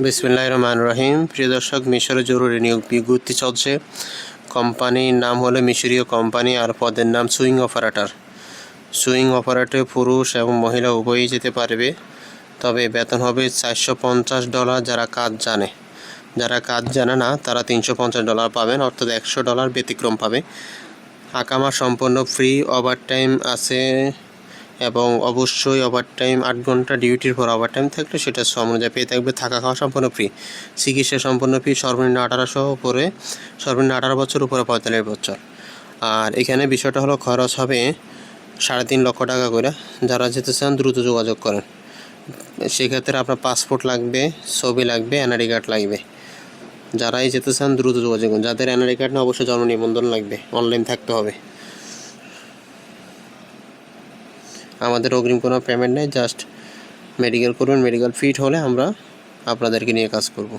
বিসমিল্লাহ রহমান রহিম। প্রিয় দর্শক, মিশরে জরুরি নিয়োগ বিজ্ঞপ্তি চলছে। কোম্পানির নাম হলো মিশরীয় কোম্পানি আর পদের নাম সুইং অপারেটর। সুইং অপারেটরে পুরুষ এবং মহিলা উভয়ই যেতে পারবে, তবে বেতন হবে চারশো পঞ্চাশ ডলার যারা কাজ জানে। যারা কাজ জানে না, তারা তিনশো পঞ্চাশ ডলার পাবেন, অর্থাৎ একশো ডলার ব্যতিক্রম পাবে। আকামা সম্পূর্ণ ফ্রি ওভার টাইম আছে এবং অবশ্যই ওভার টাইম আট ঘণ্টা ডিউটির পর ওভার টাইম থাকলে সেটা শ্রম অনুযায়ী পেয়ে থাকবে। থাকা খাওয়া সম্পূর্ণ ফ্রি চিকিৎসা সম্পূর্ণ ফ্রি সর্বনিম্ন আঠারোশো উপরে সর্বনিম্ন আঠারো বছর উপরে পঁয়তাল্লিশ বছর। আর এখানে বিষয়টা হলো খরচ হবে সাড়ে তিন লক্ষ টাকা করে। যারা যেতে চান দ্রুত যোগাযোগ করেন। সেক্ষেত্রে আপনার পাসপোর্ট লাগবে, ছবি লাগবে এনআরই কার্ড লাগবে। যারাই যেতে চান দ্রুত যোগাযোগ করুন। যাদের এনআরই কার্ড না অবশ্যই জন্ম নিবন্ধন লাগবে। অনলাইন থাকতে হবে। আমাদের অগ্রিম কোনো পেমেন্ট নেই জাস্ট মেডিকেল করবেন মেডিকেল ফিট হলে আমরা আপনাদেরকে নিয়ে কাজ করব।